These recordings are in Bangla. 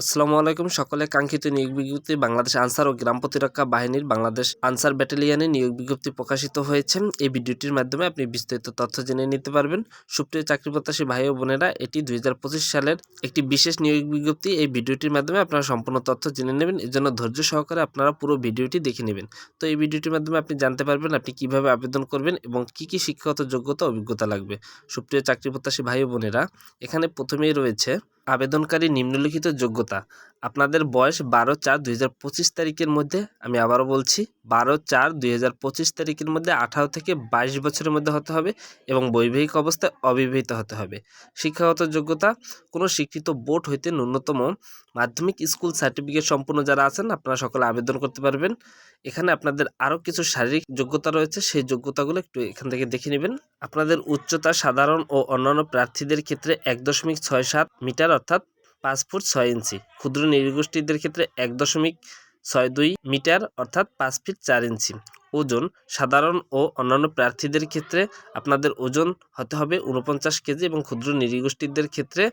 আসসালামু আলাইকুম। সকলে কাঙ্ক্ষিত নিয়োগ বিজ্ঞপ্তি বাংলাদেশ আনসার ও গ্রাম প্রতিরক্ষা বাহিনীর বাংলাদেশ আনসার ব্যাটালিয়নে নিয়োগ বিজ্ঞপ্তি প্রকাশিত হয়েছে। এই ভিডিওটির মাধ্যমে আপনি বিস্তারিত তথ্য জেনে নিতে পারবেন। সুপ্রিয় চাকরি প্রত্যাশী ভাই ও বোনেরা, এটি দুই হাজার পঁচিশ সালের একটি বিশেষ নিয়োগ বিজ্ঞপ্তি। এই ভিডিওটির মাধ্যমে আপনারা সম্পূর্ণ তথ্য জেনে নেবেন। এর জন্য ধৈর্য সহকারে আপনারা পুরো ভিডিওটি দেখে নেবেন। তো এই ভিডিওটির মাধ্যমে আপনি জানতে পারবেন আপনি কীভাবে আবেদন করবেন এবং কি কি শিক্ষাগত যোগ্যতা অভিজ্ঞতা লাগবে। সুপ্রিয় চাকরি প্রত্যাশী ভাই ও বোনেরা, এখানে প্রথমেই রয়েছে আবেদনকারী নিম্নলিখিত যোগ্যতা। আপনাদের বয়স বারো চার দুই হাজার পঁচিশ তারিখের মধ্যে, আমি আবারও বলছি, বারো চার দুই হাজার পঁচিশ তারিখের মধ্যে আঠারো থেকে বাইশ বছরের মধ্যে হতে হবে এবং বৈবাহিক অবস্থায় অবিবাহিত হতে হবে। শিক্ষাগত যোগ্যতা, কোনো স্বীকৃত বোর্ড হইতে ন্যূনতম মাধ্যমিক স্কুল সার্টিফিকেট সম্পূর্ণ যারা আছেন, আপনারা সকলে আবেদন করতে পারবেন। এখানে আপনাদের আরও কিছু শারীরিক যোগ্যতা রয়েছে, সেই যোগ্যতাগুলো একটু এখান থেকে দেখে নেবেন। আপনাদের উচ্চতা সাধারণ ও অন্যান্য প্রার্থীদের ক্ষেত্রে এক দশমিক ছয় সাত মিটার অর্থাৎ পাঁচ ফুট ছয় ইঞ্চি। ক্ষুদ্র নৃগোষ্ঠীদের ক্ষেত্রে এক দশমিক ছয় দুই মিটার অর্থাৎ পাঁচ ফিট চার ইঞ্চি। ওজন সাধারণ ও অন্যান্য প্রার্থীদের ক্ষেত্রে আপনাদের ওজন হতে হবে উনপঞ্চাশ কেজি এবং ক্ষুদ্র নৃগোষ্ঠীদের ক্ষেত্রে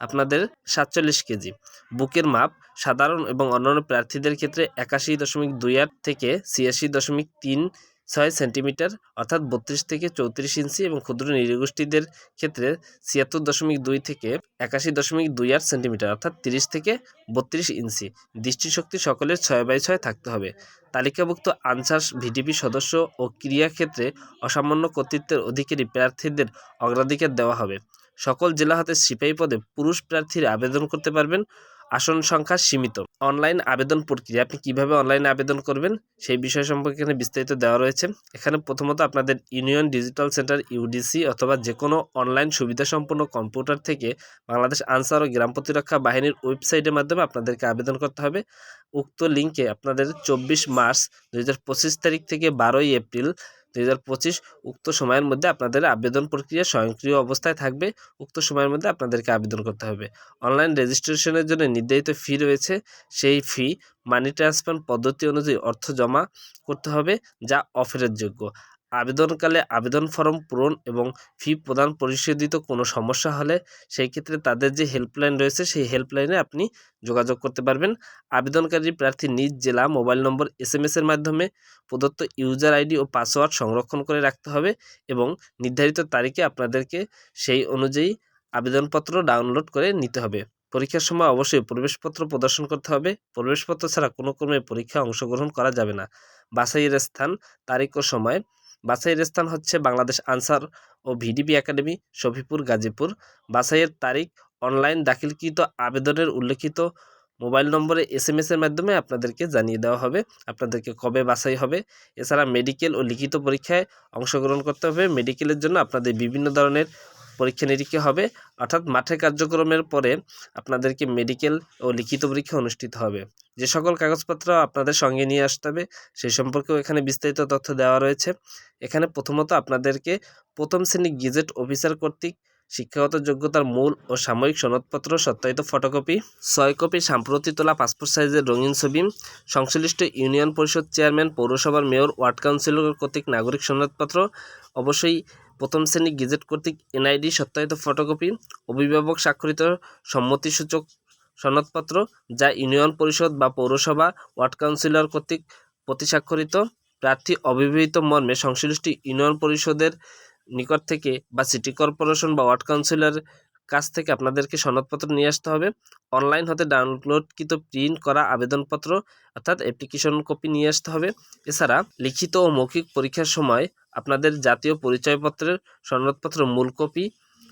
আপনাদের সাতচল্লিশ কেজি। বুকের মাপ সাধারণ এবং অন্যান্য প্রার্থীদের ক্ষেত্রে একাশি দশমিক দুই আট থেকে ছিয়াশি দশমিক তিন ছয় সেন্টিমিটার, অর্থাৎ বত্রিশ থেকে চৌত্রিশ ইঞ্চি এবং ক্ষুদ্র নৃগোষ্ঠীদের ক্ষেত্রে ছিয়াত্তর দশমিক দুই থেকে একাশি দশমিক দুই আট সেন্টিমিটার, অর্থাৎ তিরিশ থেকে বত্রিশ ইঞ্চি। দৃষ্টিশক্তি সকলের ছয় বাই ছয় থাকতে হবে। তালিকাভুক্ত আনসার ভিডিপি সদস্য ও ক্রিয়াক্ষেত্রে অসামান্য কর্তৃত্বের অধিকারী প্রার্থীদের অগ্রাধিকার দেওয়া হবে। সকল জেলা হতে সিপাহী পদে পুরুষ প্রার্থীরা আবেদন করতে পারবেন। আসন সংখ্যা সীমিত। অনলাইন আবেদন প্রক্রিয়া, আপনি কীভাবে অনলাইনে আবেদন করবেন সেই বিষয় সম্পর্কে এখানে বিস্তারিত দেওয়া রয়েছে। এখানে প্রথমত আপনাদের ইউনিয়ন ডিজিটাল সেন্টার, ইউডিসি অথবা যে কোনো অনলাইন সুবিধাসম্পন্ন কম্পিউটার থেকে বাংলাদেশ আনসার ও গ্রাম প্রতিরক্ষা বাহিনীর ওয়েবসাইটের মাধ্যমে আপনাদেরকে আবেদন করতে হবে। উক্ত লিঙ্কে আপনাদের চব্বিশ মার্চ দু হাজার পঁচিশ তারিখ থেকে বারোই এপ্রিল দুই হাজার পঁচিশ উক্ত সময়ের মধ্যে আপনাদের আবেদন প্রক্রিয়া স্বয়ংক্রিয় অবস্থায় থাকবে। উক্ত সময়ের মধ্যে আপনাদেরকে আবেদন করতে হবে। অনলাইন রেজিস্ট্রেশনের জন্য নির্ধারিত ফি রয়েছে। সেই ফি মানি ট্রান্সফার পদ্ধতি অনুযায়ী অর্থ জমা করতে হবে, যা অফেরের যোগ্য আবেদনকালে আবেদন ফর্ম পূরণ এবং ফি প্রদান পরিশোধিত কোনো সমস্যা হলে সেই ক্ষেত্রে তাদের যে হেল্পলাইন রয়েছে, সেই হেল্পলাইনে আপনি যোগাযোগ করতে পারবেন। আবেদনকারী প্রার্থী নিজ জেলা মোবাইল নম্বর এস এম এসের মাধ্যমে প্রদত্ত ইউজার আইডি ও পাসওয়ার্ড সংরক্ষণ করে রাখতে হবে এবং নির্ধারিত তারিখে আপনাদেরকে সেই অনুযায়ী আবেদনপত্র ডাউনলোড করে নিতে হবে। পরীক্ষার সময় অবশ্যই প্রবেশপত্র প্রদর্শন করতে হবে। প্রবেশপত্র ছাড়া কোনো ক্রমে পরীক্ষায় অংশগ্রহণ করা যাবে না। বাছাইয়ের স্থান, তারিখ ও সময় বাছাইয়ের স্থান হচ্ছে বাংলাদেশ আনসার ও ভিডিপি একাডেমি, শফিপুর, গাজীপুর। বাছাইয়ের তারিখ অনলাইন দাখিলকৃত আবেদনের উল্লেখিত মোবাইল নম্বরে এস এম এসের মাধ্যমে আপনাদেরকে জানিয়ে দেওয়া হবে আপনাদেরকে কবে বাছাই হবে। এছাড়া মেডিকেল ও লিখিত পরীক্ষায় অংশগ্রহণ করতে হবে। মেডিকেলের জন্য আপনাদের বিভিন্ন ধরনের পরীক্ষা নিরীক্ষা হবে, অর্থাৎ মাঠে কার্যক্রমের পরে আপনাদেরকে মেডিকেল ও লিখিত পরীক্ষা অনুষ্ঠিত হবে। যে সকল কাগজপত্র আপনাদের সঙ্গে নিয়ে আসতে হবে, সেই সম্পর্কেও এখানে বিস্তারিত তথ্য দেওয়া রয়েছে। এখানে প্রথমত আপনাদেরকে প্রথম শ্রেণি গেজেট অফিসার কর্তৃক শিক্ষাগত যোগ্যতার মূল ও সাময়িক সনদপত্র, সত্যায়িত ফটোকপি ছয় কপি সাম্প্রতি তোলা পাসপোর্ট সাইজের রঙিন ছবি, সংশ্লিষ্ট ইউনিয়ন পরিষদ চেয়ারম্যান, পৌরসভার মেয়র, ওয়ার্ড কাউন্সিলর কর্তৃক নাগরিক সনদপত্র, অবশ্যই প্রথম শ্রেণি গেজেট কর্তৃক এনআইডি সত্যায়িত ফটোকপি, অভিভাবক স্বাক্ষরিত সম্মতিসূচক সনদপত্র, যা ইউনিয়ন পরিষদ বা পৌরসভা, ওয়ার্ড কাউন্সিলর কর্তৃক প্রতিস্বাক্ষরিত, প্রার্থী অবিবাহিত মর্মে সংশ্লিষ্ট ইউনিয়ন পরিষদের নিকট থেকে বা সিটি কর্পোরেশন বা ওয়ার্ড কাউন্সিলর কাছ থেকে আপনাদেরকে সনদপত্র নিয়ে আসতে হবে। অনলাইন হতে ডাউনলোডকৃত প্রিন্ট করা আবেদনপত্র অর্থাৎ অ্যাপ্লিকেশন কপি নিয়ে আসতে হবে। এছাড়া লিখিত ও মৌখিক পরীক্ষার সময় আপনাদের জাতীয় পরিচয়পত্রের সনদপত্র মূল কপি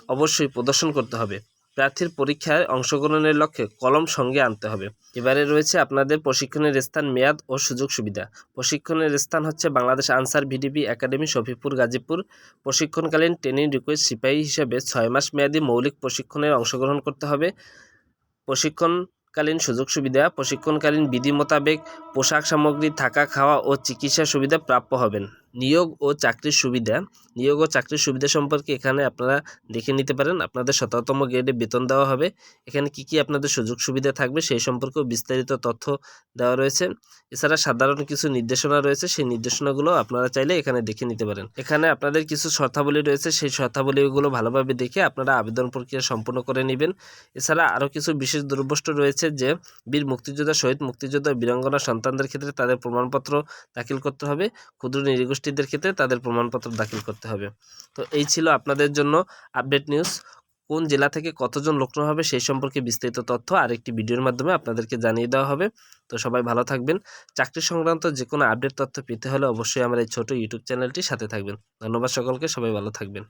অবশ্যই প্রদর্শন করতে হবে। প্রার্থীর পরীক্ষায় অংশগ্রহণের লক্ষ্যে কলম সঙ্গে আনতে হবে। এবারে রয়েছে আপনাদের প্রশিক্ষণের স্থান, মেয়াদ ও সুযোগ সুবিধা। প্রশিক্ষণের স্থান হচ্ছে বাংলাদেশ আনসার ভিডিপি একাডেমি শফিপুর গাজীপুর। প্রশিক্ষণকালীন ট্রেনিং রিকোয়েস্ট সিপাহী হিসেবে ছয় মাস মেয়াদী মৌলিক প্রশিক্ষণে অংশগ্রহণ করতে হবে। প্রশিক্ষণকালীন সুযোগ সুবিধা, প্রশিক্ষণকালীন বিধি মোতাবেক পোশাক সামগ্রী, থাকা, খাওয়া ও চিকিৎসা সুবিধা প্রাপ্য হবেন। নিয়োগ ও চাকরির সুবিধা। নিয়োগ ও চাকরির সুবিধা সম্পর্কে এখানে আপনারা দেখে নিতে পারেন। আপনাদের শততম গ্রেডে বেতন দেওয়া হবে। এখানে কি কি আপনাদের সুযোগ সুবিধা থাকবে সেই সম্পর্কেও বিস্তারিত তথ্য দেওয়া রয়েছে। এছাড়া সাধারণ কিছু নির্দেশনা রয়েছে। সেই নির্দেশনাগুলো আপনারা চাইলে এখানে দেখে নিতে পারেন। এখানে আপনাদের কিছু শর্তাবলী রয়েছে। সেই শর্তাবলীগুলো ভালোভাবে দেখে আপনারা আবেদন প্রক্রিয়া সম্পূর্ণ করে নেবেন। এছাড়া আরও কিছু বিশেষ দুর্বষ্ট রয়েছে যে বীর মুক্তিযোদ্ধা, শহীদ মুক্তিযোদ্ধা, বীরাঙ্গনা সন্তানদের ক্ষেত্রে তাদের প্রমাণপত্র দাখিল করতে হবে। ক্ষুদ্র নৃগোষ্ঠীদের ক্ষেত্রে তাদের প্রমাণপত্র দাখিল করতে হবে। তো এই ছিল আপনাদের জন্য আপডেট নিউজ কোন জেলা থেকে কতজন লোক হবে সেই সম্পর্কে বিস্তারিত তথ্য আরেকটি ভিডিওর মাধ্যমে আপনাদেরকে জানিয়ে দেওয়া হবে। তো সবাই ভালো থাকবেন। চাকরি সংক্রান্ত যে কোনো আপডেট তথ্য পেতে হলে অবশ্যই আমার এই ছোটো ইউটিউব চ্যানেলটির সাথে থাকবেন। ধন্যবাদ সকলকে, সবাই ভালো থাকবেন।